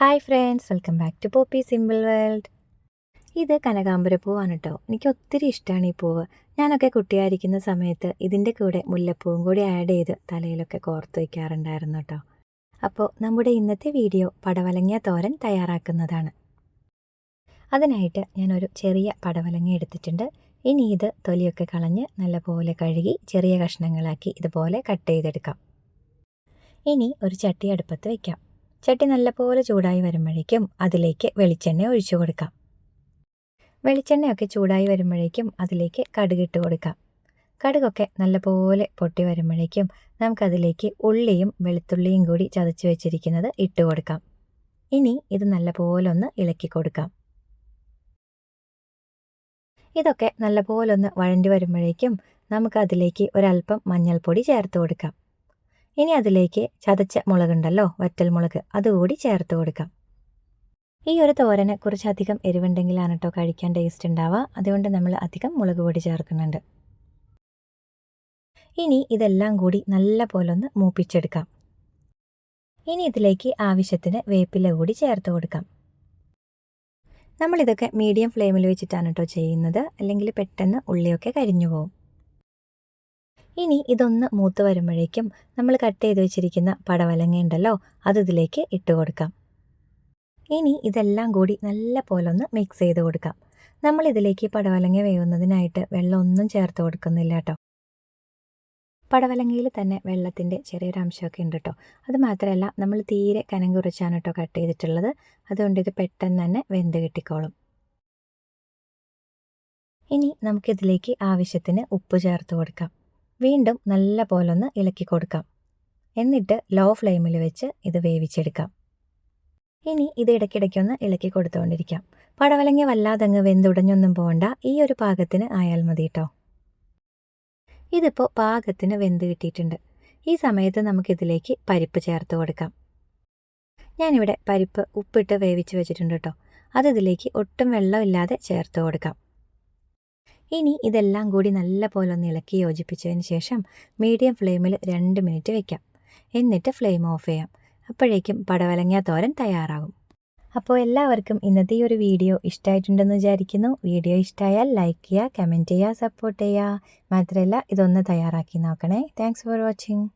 Hi friends welcome back to Poppy simple world ഇത് കനകാമ്പര പൂവാണ് കേട്ടോ എനിക്ക് ഒത്തിരി ഇഷ്ടമാണ് ഈ പൂവ്. ഞാനൊക്കെ കുട്ടിയായിരിക്കുന്ന സമയത്ത് ഇതിന്റെ കൂടെ മുല്ലപ്പൂവും കൂടി ആഡ് ചെയ്ത് തലയിലൊക്കെ കോർത്ത് വയ്ക്കാറുണ്ടായിരുന്നു കേട്ടോ അപ്പോൾ നമ്മുടെ ഇന്നത്തെ വീഡിയോ പടവലങ്ങ തോരൻ തയ്യാറാക്കുന്നതാണ്. അതിനായിട്ട് ഞാനൊരു ചെറിയ പടവലങ്ങ എടുത്തിട്ടുണ്ട്. ഇനി ഇത് തൊലിയൊക്കെ കളഞ്ഞ് നല്ലപോലെ കഴുകി ചെറിയ കഷ്ണങ്ങളാക്കി ഇതുപോലെ കട്ട് ചെയ്തെടുക്കാം. ഇനി ഒരു ചട്ടി അടുപ്പത്ത് വയ്ക്കാം ചട്ടി നല്ലപോലെ ചൂടായി വരുമ്പോഴേക്കും അതിലേക്ക് വെളിച്ചെണ്ണ ഒഴിച്ചു കൊടുക്കാം. വെളിച്ചെണ്ണയൊക്കെ ചൂടായി വരുമ്പോഴേക്കും അതിലേക്ക് കടുക് ഇട്ട് കൊടുക്കാം. കടുകൊക്കെ നല്ലപോലെ പൊട്ടി വരുമ്പോഴേക്കും നമുക്കതിലേക്ക് ഉള്ളിയും വെളുത്തുള്ളിയും കൂടി ചതച്ച് വെച്ചിരിക്കുന്നത് ഇട്ട് കൊടുക്കാം. ഇനി ഇത് നല്ലപോലെ ഒന്ന് ഇളക്കി കൊടുക്കാം. ഇതൊക്കെ നല്ലപോലെ ഒന്ന് വഴണ്ടി വരുമ്പോഴേക്കും നമുക്കതിലേക്ക് ഒരല്പം മഞ്ഞൾപ്പൊടി ചേർത്ത് കൊടുക്കാം. ഇനി അതിലേക്ക് ചതച്ച മുളകുണ്ടല്ലോ വറ്റൽ മുളക്. അതുകൂടി ചേർത്ത് കൊടുക്കാം. ഈ ഒരു തോരന് കുറച്ചധികം എരിവുണ്ടെങ്കിലാണ് കേട്ടോ കഴിക്കാൻ ടേസ്റ്റ് ഉണ്ടാവുക. അതുകൊണ്ട് നമ്മൾ അധികം മുളക് പൊടി ചേർക്കുന്നുണ്ട്. ഇനി ഇതെല്ലാം കൂടി നല്ല പോലെ ഒന്ന് മൂപ്പിച്ചെടുക്കാം. ഇനി ഇതിലേക്ക് ആവശ്യത്തിന് വേപ്പില കൂടി ചേർത്ത് കൊടുക്കാം. നമ്മളിതൊക്കെ മീഡിയം ഫ്ലെയിമിൽ വെച്ചിട്ടാണ് കേട്ടോ ചെയ്യുന്നത്. അല്ലെങ്കിൽ പെട്ടെന്ന് ഉള്ളിയൊക്കെ കരിഞ്ഞു പോകും ഇനി ഇതൊന്ന് മൂത്ത് വരുമ്പോഴേക്കും നമ്മൾ കട്ട് ചെയ്ത് വെച്ചിരിക്കുന്ന പടവലങ്ങ ഉണ്ടല്ലോ അത് ഇതിലേക്ക് ഇട്ട് കൊടുക്കാം. ഇനി ഇതെല്ലാം കൂടി നല്ല പോലെ ഒന്ന് മിക്സ് ചെയ്ത് കൊടുക്കാം. നമ്മൾ ഇതിലേക്ക് പടവലങ്ങ വേവുന്നതിനായിട്ട് വെള്ളമൊന്നും ചേർത്ത് കൊടുക്കുന്നില്ല കേട്ടോ. പടവലങ്ങയിൽ തന്നെ വെള്ളത്തിന്റെ ചെറിയൊരു അംശമൊക്കെ ഉണ്ട് കേട്ടോ. അത് മാത്രമല്ല നമ്മൾ തീരെ കനം കുറച്ചാണ് കേട്ടോ കട്ട് ചെയ്തിട്ടുള്ളത്. അതുകൊണ്ട് ഇത് പെട്ടെന്ന് തന്നെ വെന്ത് കിട്ടിക്കോളും. ഇനി നമുക്കിതിലേക്ക് ആവശ്യത്തിന് ഉപ്പ് ചേർത്ത് കൊടുക്കാം. വീണ്ടും നല്ല പോലൊന്ന് ഇളക്കി കൊടുക്കാം. എന്നിട്ട് ലോ ഫ്ലെയിമിൽ വെച്ച് ഇത് വേവിച്ചെടുക്കാം. ഇനി ഇത് ഇടയ്ക്കിടയ്ക്കൊന്ന് ഇളക്കി കൊടുത്തുകൊണ്ടിരിക്കാം പടവലങ്ങ വല്ലാതങ്ങ് വെന്തുടഞ്ഞൊന്നും പോകണ്ട ഈ ഒരു പാകത്തിന് ആയാൽ മതി കേട്ടോ ഇതിപ്പോൾ പാകത്തിന് വെന്ത് കിട്ടിയിട്ടുണ്ട്. ഈ സമയത്ത് നമുക്കിതിലേക്ക് പരിപ്പ് ചേർത്ത് കൊടുക്കാം. ഞാനിവിടെ പരിപ്പ് ഉപ്പിട്ട് വേവിച്ച് വെച്ചിട്ടുണ്ട് കേട്ടോ അതിതിലേക്ക് ഒട്ടും വെള്ളമില്ലാതെ ചേർത്ത് കൊടുക്കാം. ഇനി ഇതെല്ലാം കൂടി നല്ല പോലെ ഒന്ന് ഇളക്കി യോജിപ്പിച്ചതിന് ശേഷം മീഡിയം ഫ്ലെയിമിൽ രണ്ട് മിനിറ്റ് വെക്കാം. എന്നിട്ട് ഫ്ലെയിം ഓഫ് ചെയ്യാം. അപ്പോഴേക്കും പടവലങ്ങ തോരൻ തയ്യാറാകും. അപ്പോൾ എല്ലാവർക്കും ഇന്നത്തെ ഈ ഒരു വീഡിയോ ഇഷ്ടമായിട്ടുണ്ടെന്ന് വിചാരിക്കുന്നു. വീഡിയോ ഇഷ്ടമായാൽ ലൈക്ക് ചെയ്യുക കമന്റ് ചെയ്യുക സപ്പോർട്ട് ചെയ്യുക. മാത്രമല്ല ഇതൊന്ന് തയ്യാറാക്കി നോക്കണേ. Thanks for watching